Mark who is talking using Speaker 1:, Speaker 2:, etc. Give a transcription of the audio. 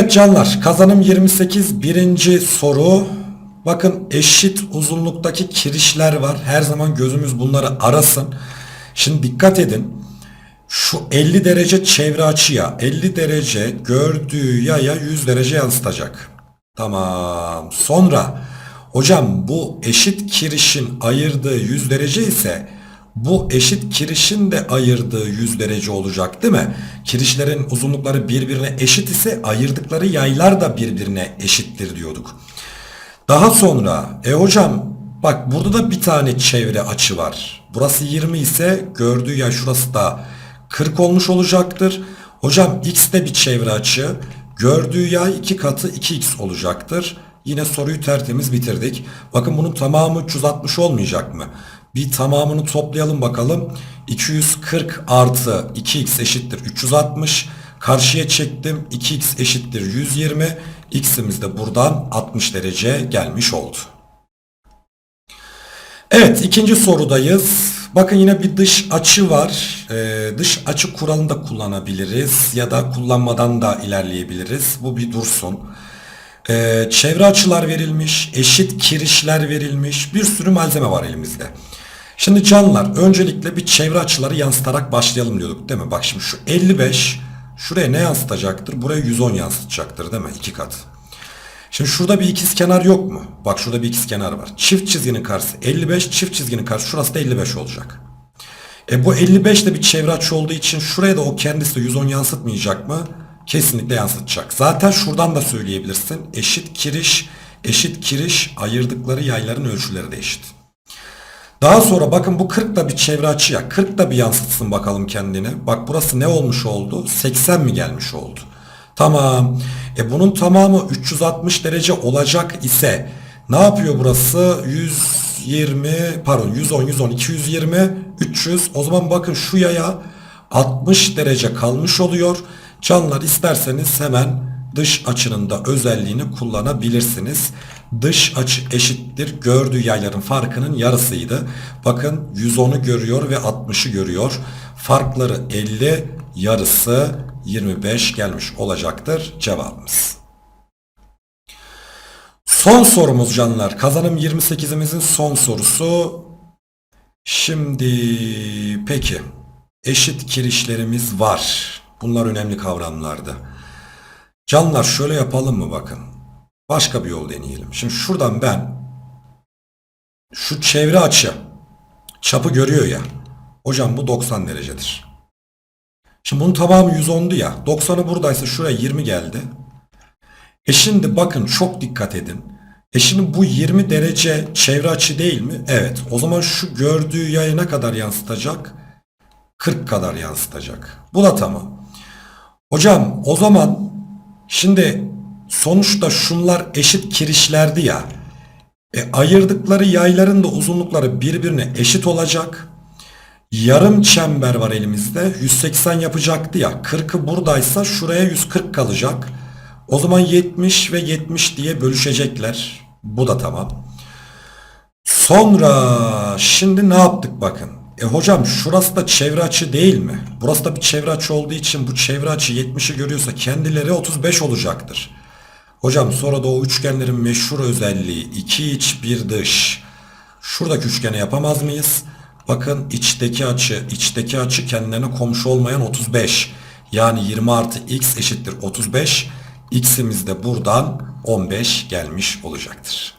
Speaker 1: Evet canlar kazanım 28 birinci soru. Bakın eşit uzunluktaki kirişler var. Her zaman gözümüz bunları arasın. Şimdi dikkat edin. Şu 50 derece çevre açıya 50 derece gördüğü yaya 100 derece yansıtacak. Tamam. Sonra hocam bu eşit kirişin ayırdığı 100 derece ise bu eşit kirişin de ayırdığı 100 derece olacak değil mi? Kirişlerin uzunlukları birbirine eşit ise ayırdıkları yaylar da birbirine eşittir diyorduk. Daha sonra e hocam bak burada da bir tane çevre açı var. Burası 20 ise gördüğü yay şurası da 40 olmuş olacaktır. Hocam x de bir çevre açı. Gördüğü yay 2 katı 2x olacaktır. Yine soruyu tertemiz bitirdik. Bakın bunun tamamı 360 olmayacak mı? Bir tamamını toplayalım bakalım. 240 artı 2x eşittir 360. Karşıya çektim. 2x eşittir 120. X'imiz de buradan 60 derece gelmiş oldu. Evet ikinci sorudayız. Bakın yine bir dış açı var. Ee, dış açı kuralını da kullanabiliriz ya da kullanmadan da ilerleyebiliriz. Bu bir dursun. Ee, çevre açılar verilmiş, eşit kirişler verilmiş, bir sürü malzeme var elimizde. Şimdi canlar öncelikle bir çevre açıları yansıtarak başlayalım diyorduk değil mi? Bak şimdi şu 55 şuraya ne yansıtacaktır? Buraya 110 yansıtacaktır değil mi? İki kat. Şimdi şurada bir ikiz kenar yok mu? Bak şurada bir ikiz kenar var. Çift çizginin karşısı 55, çift çizginin karşısı şurası da 55 olacak. E bu 55 de bir çevre açı olduğu için şuraya da o kendisi de 110 yansıtmayacak mı? Kesinlikle yansıtacak. Zaten şuradan da söyleyebilirsin. Eşit kiriş, eşit kiriş ayırdıkları yayların ölçüleri de eşit. Daha sonra bakın bu 40 da bir çevre açı ya. 40 da bir yansıtsın bakalım kendini. Bak burası ne olmuş oldu? 80 mi gelmiş oldu? Tamam. E bunun tamamı 360 derece olacak ise ne yapıyor burası? 120 pardon 110 110 220 300 o zaman bakın şu yaya 60 derece kalmış oluyor. Canlar isterseniz hemen dış açının da özelliğini kullanabilirsiniz. Dış açı eşittir gördüğü yayların farkının yarısıydı. Bakın 110'u görüyor ve 60'ı görüyor. Farkları 50 yarısı 25 gelmiş olacaktır cevabımız. Son sorumuz canlar. Kazanım 28'imizin son sorusu. Şimdi peki eşit kirişlerimiz var. Bunlar önemli kavramlardı. Canlar şöyle yapalım mı bakın. Başka bir yol deneyelim. Şimdi şuradan ben şu çevre açı çapı görüyor ya. Hocam bu 90 derecedir. Şimdi bunun tamamı 110'du ya. 90'ı buradaysa şuraya 20 geldi. E şimdi bakın çok dikkat edin. E şimdi bu 20 derece çevre açı değil mi? Evet. O zaman şu gördüğü yayı ne kadar yansıtacak? 40 kadar yansıtacak. Bu da tamam. Hocam o zaman şimdi sonuçta şunlar eşit kirişlerdi ya. E, ayırdıkları yayların da uzunlukları birbirine eşit olacak. Yarım çember var elimizde. 180 yapacaktı ya. 40'ı buradaysa şuraya 140 kalacak. O zaman 70 ve 70 diye bölüşecekler. Bu da tamam. Sonra şimdi ne yaptık bakın. E hocam şurası da çevre açı değil mi? Burası da bir çevre açı olduğu için bu çevre açı 70'i görüyorsa kendileri 35 olacaktır. Hocam sonra da o üçgenlerin meşhur özelliği iki iç bir dış. Şuradaki üçgeni yapamaz mıyız? Bakın içteki açı, içteki açı kendilerine komşu olmayan 35. Yani 20 artı x eşittir 35. X'imiz de buradan 15 gelmiş olacaktır.